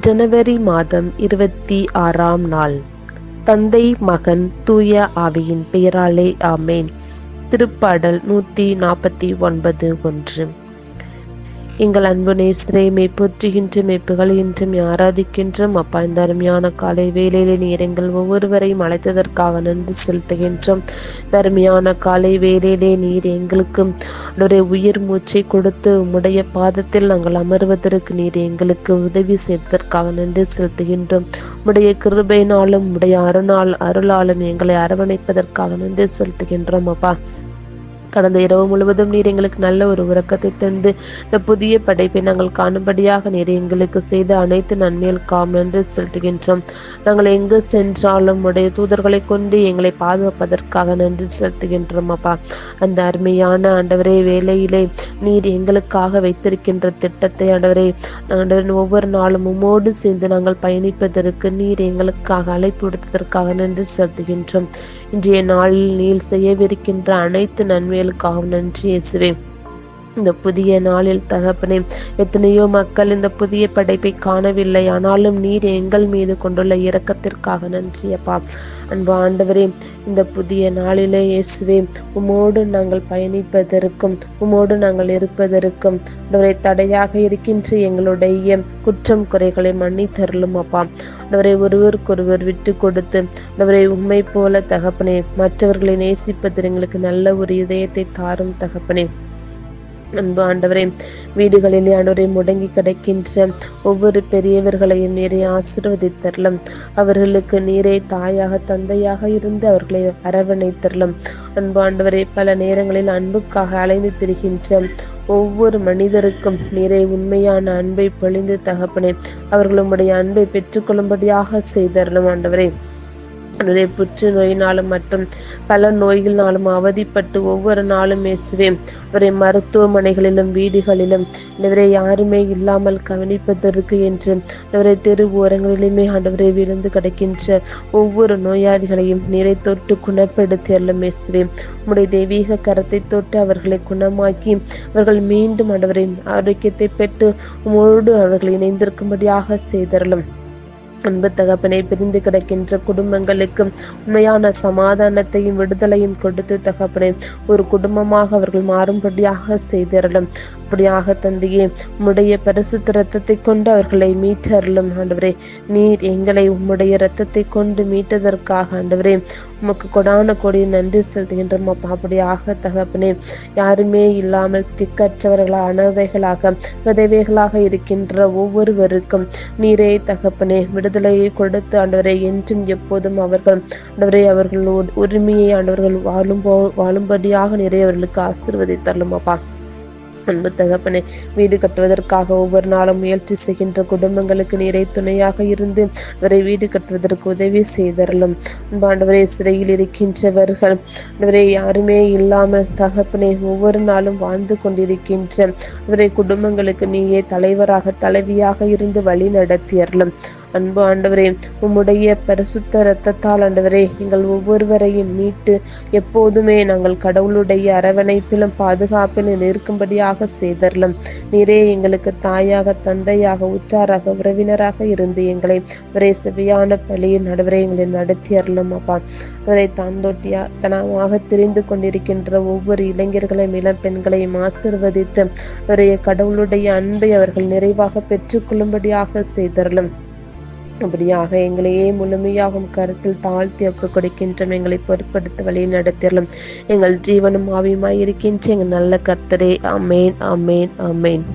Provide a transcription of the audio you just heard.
ஜனவரி மாதம் இருபத்தி ஆறாம் நாள். தந்தை மகன் தூய ஆவியின் பெயராலே ஆமேன். திருப்பாடல் நூற்றி நாற்பத்தி ஒன்பது ஒன்று. எங்கள் அன்பு நேசரே மெய் போற்றுகின்ற மெய்ப்புகள் இன்றும் ஆராதிக்கின்றோம் அப்பா இந்த அருமையான காலை வேலையில நீர் எங்கள் ஒவ்வொருவரையும் அழைத்ததற்காக நன்றி செலுத்துகின்றோம். தருமையான காலை வேலையிலே நீர் எங்களுக்கும் ஒரு உயிர் மூச்சை கொடுத்து உம்முடைய பாதத்தில் நாங்கள் அமர்வதற்கு நீர் எங்களுக்கு உதவி செய்ததற்காக நன்றி செலுத்துகின்றோம். உடைய கிருபையினாலும் உடைய அருணால் அருளாலும் எங்களை அரவணைப்பதற்காக நன்றி செலுத்துகின்றோம் அப்பா. கடந்த இரவு முழுவதும் நீர் எங்களுக்கு நல்ல ஒரு உறக்கத்தை தந்து இந்த புதிய படைப்பை நாங்கள் காணும்படியாக நீர் எங்களுக்கு செய்த அனைத்து நன்மைகளுக்காம் என்று செலுத்துகின்றோம். நாங்கள் எங்கு சென்றாலும் உடைய தூதர்களை கொண்டு எங்களை பாதுகாப்பதற்காக நன்றி செலுத்துகின்றோம் அப்பா. அந்த அருமையான ஆண்டவரே வேலையிலே நீர் எங்களுக்காக வைத்திருக்கின்ற திட்டத்தை ஆண்டவரே ஆண்டவரின் ஒவ்வொரு நாளும் உமோடு சேர்ந்து நாங்கள் பயணிப்பதற்கு நீர் எங்களுக்காக அழைப்பு விடுத்ததற்காக நன்றி செலுத்துகின்றோம். இன்றைய நாளில் நீர் செய்யவிருக்கின்ற அனைத்து நன்மைகளுக்காகவும் நன்றி இயேசுவேன் இந்த புதிய நாளில் தகப்பனே எத்தனையோ மக்கள் இந்த புதிய படைப்பை காணவில்லை. ஆனாலும் நீர் எங்கள் மீது கொண்டுள்ள இரக்கத்திற்காக நன்றியப்பா அன்பு ஆண்டவரே இந்த புதிய நாளிலே இயேசுவே உமோடு நாங்கள் பயணிப்பதற்கும் உமோடு நாங்கள் இருப்பதற்கும் அவரை தடையாக இருக்கின்ற எங்களுடைய குற்றம் குறைகளை மன்னித்தருளும் அப்பா. அவரை ஒருவருக்கொருவர் விட்டு கொடுத்து அவரை உண்மை போல தகப்பனே மற்றவர்களை நேசிப்பதில் எங்களுக்கு நல்ல ஒரு இதயத்தை தாரும் தகப்பனே. அன்பு ஆண்டவரே வீடுகளிலே ஆண்டவரை முடங்கி கிடைக்கின்ற ஒவ்வொரு பெரியவர்களையும் நீரை ஆசிர்வதித்தரலும். அவர்களுக்கு நீரை தாயாக தந்தையாக இருந்து அவர்களை அரவணைத்தரலும். அன்பு ஆண்டவரை பல நேரங்களில் அன்புக்காக அலைந்து திரிகின்ற ஒவ்வொரு மனிதருக்கும் நீரை உண்மையான அன்பை பொழிந்து தகப்பனே அவர்களுடைய அன்பை பெற்றுக்கொள்ளும்படியாக செய்தரலும் ஆண்டவரே. அவருடைய புற்றுநோயினாலும் மற்றும் பல நோய்களினாலும் அவதிப்பட்டு ஒவ்வொரு நாளும் இயேசுவே. அவரை மருத்துவமனைகளிலும் வீடுகளிலும் இவரை யாருமே இல்லாமல் கவனிப்பதற்கு என்று அவரை தெரு ஓரங்களிலுமே ஆண்டவரை விழுந்து கிடக்கின்ற ஒவ்வொரு நோயாளிகளையும் நிறை தொட்டு குணப்படுத்தி அல்லும் இயேசுவே. உம்முடைய தெய்வீக கரத்தை தொட்டு அவர்களை குணமாக்கி அவர்கள் மீண்டும் ஆண்டவரின் ஆரோக்கியத்தை பெற்று உமோடு அவர்கள் இணைந்திருக்கும்படியாக செய்தரலும் அன்பு தகப்பனை பிரிந்து கிடக்கின்ற குடும்பங்களுக்கு உண்மையான சமாதானத்தையும் விடுதலையும் கொடுத்து தகப்பனை ஒரு குடும்பமாக அவர்கள் மாறும்படியாக செய்திடலாம். அப்படியாக தந்தையே உம்முடைய பரிசுத்த ரத்தத்தை கொண்டு அவர்களை மீட்டருளும் ஆண்டவரே. நீர் எங்களை உம்முடைய ரத்தத்தை கொண்டு மீட்டதற்காக ஆண்டவரே உமக்கு கொடான கொடி நன்றி செலுத்துகின்றோம் அப்பா. அப்படியாக தகப்பனே யாருமே இல்லாமல் திக்கற்றவர்களாக அனவைகளாக விதவைகளாக இருக்கின்ற ஒவ்வொருவருக்கும் நீரே தகப்பனே விடுதலையை கொடுத்து ஆண்டவரை என்றும் எப்போதும் அவர்கள் ஆண்டவரை அவர்கள் உரிமையை ஆண்டவர்கள் வாழும் வாழும்படியாக நிறைய அவர்களுக்கு ஆசிர்வதித்தரலும் அப்பா. அன்பு தகப்பனே வீடு கட்டுவதற்காக ஒவ்வொரு நாளும் முயற்சி செய்கின்ற குடும்பங்களுக்கு நீரை துணையாக இருந்து அவரை வீடு கட்டுவதற்கு உதவி செய்தரலும். அன்பாண்டவரே சிறையில் இருக்கின்றவர்கள் அவரை யாருமே இல்லாமல் தகப்பனை ஒவ்வொரு நாளும் வாழ்ந்து கொண்டிருக்கின்ற அவரை குடும்பங்களுக்கு நீயே தலைவராக தலைவியாக இருந்து வழி நடத்தியறலும் அன்பு ஆண்டவரே உம்முடைய பரிசுத்த இரத்தத்தால் ஆண்டவரே எங்கள் ஒவ்வொருவரையும் மீட்டு எப்போதுமே நாங்கள் கடவுளுடைய அரவணைப்பிலும் பாதுகாப்பிலும் இருக்கும்படியாக செய்தரலும். நீரே எங்களுக்கு தாயாக தந்தையாக உற்றாராக உறவினராக இருந்து எங்களை ஒரே செவியான பழியில் நடுவரை எங்களை நடத்தி அருளும் அப்பா. ஒரே தாந்தோட்டியா தனமாக தெரிந்து கொண்டிருக்கின்ற ஒவ்வொரு இளைஞர்களையும் இளம் பெண்களையும் ஆசிர்வதித்து ஒரே கடவுளுடைய அன்பை அவர்கள் நிறைவாக பெற்றுக்கொள்ளும்படியாக செய்தரலும். அப்படியாக எங்களையே முழுமையாகும் கருத்தில் தாழ்த்தி ஒப்பு கொடுக்கின்றோம். எங்களை பொருட்படுத்த வழி நடத்திடலாம் எங்கள் ஜீவனும் ஆவியுமாய் இருக்கின்ற எங்கள் நல்ல கர்த்தரே. அமேன் அமேன் அமேன்